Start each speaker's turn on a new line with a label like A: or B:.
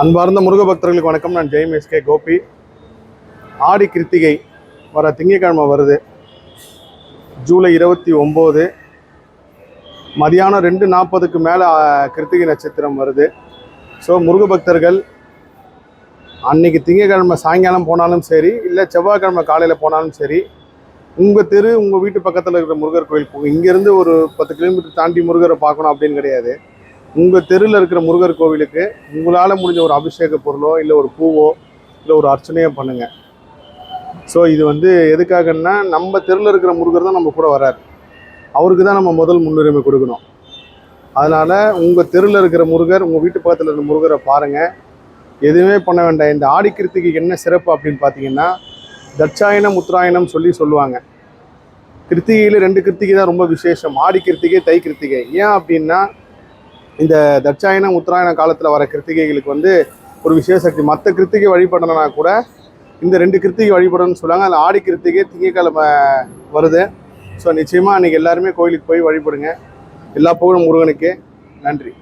A: அன்பார்ந்த முருக பக்தர்களுக்கு வணக்கம். நான் ஜெயம் எஸ்கே கோபி. ஆடி கிருத்திகை வர திங்கக்கிழமை வருது. ஜூலை இருபத்தி ஒம்பது. மதியானம் ரெண்டு நாற்பதுக்கு மேலே கிருத்திகை நட்சத்திரம் வருது. ஸோ முருக பக்தர்கள் அன்னைக்கு திங்கக்கிழமை சாயங்காலம் போனாலும் சரி இல்லை செவ்வாய்க்கிழமை காலையில் போனாலும் சரி உங்கள் தெரு உங்கள் வீட்டு பக்கத்தில் இருக்கிற முருகர் கோயில் இங்கேருந்து ஒரு பத்து கிலோமீட்டர் தாண்டி முருகரை பார்க்கணும் அப்படின்னு கிடையாது. உங்கள் தெருவில் இருக்கிற முருகர் கோவிலுக்கு உங்களால் முடிஞ்ச ஒரு அபிஷேக பொருளோ இல்லை ஒரு பூவோ இல்லை ஒரு அர்ச்சனையோ பண்ணுங்கள் ஸோ இது வந்து எதுக்காகன்னா நம்ம தெருவில் இருக்கிற முருகர் தான் நம்ம கூட வரார். அவருக்கு தான் நம்ம முதல் முன்னுரிமை கொடுக்கணும். அதனால் உங்கள் தெருவில் இருக்கிற முருகர் உங்கள் வீட்டு பக்கத்தில் இருக்கிற முருகரை பாருங்கள் எதுவுமே பண்ண வேண்டாம். இந்த ஆடி என்ன சிறப்பு அப்படின்னு பார்த்தீங்கன்னா தட்சாயணம் உத்தராயணம் சொல்லி சொல்லுவாங்க. கிருத்திகையில் ரெண்டு கிருத்திகை தான் ரொம்ப விசேஷம். ஆடி கிருத்திகை தை கிருத்திகை. ஏன் அப்படின்னா இந்த தட்சாயணம் உத்தராயண காலத்தில் வர கிருத்திகைகளுக்கு வந்து ஒரு விசேஷ சக்தி. மற்ற கிருத்திகை வழிபடணும்னா கூட இந்த ரெண்டு கிருத்திகை வழிபடணும்னு சொல்லுவாங்க. அதில் ஆடி கிருத்திகை திங்கக்கிழமை வருது. ஸோ நிச்சயமாக அன்றைக்கி எல்லாருமே கோயிலுக்கு போய் வழிபடுங்க. எல்லா புகழும் முருகனுக்கு. நன்றி.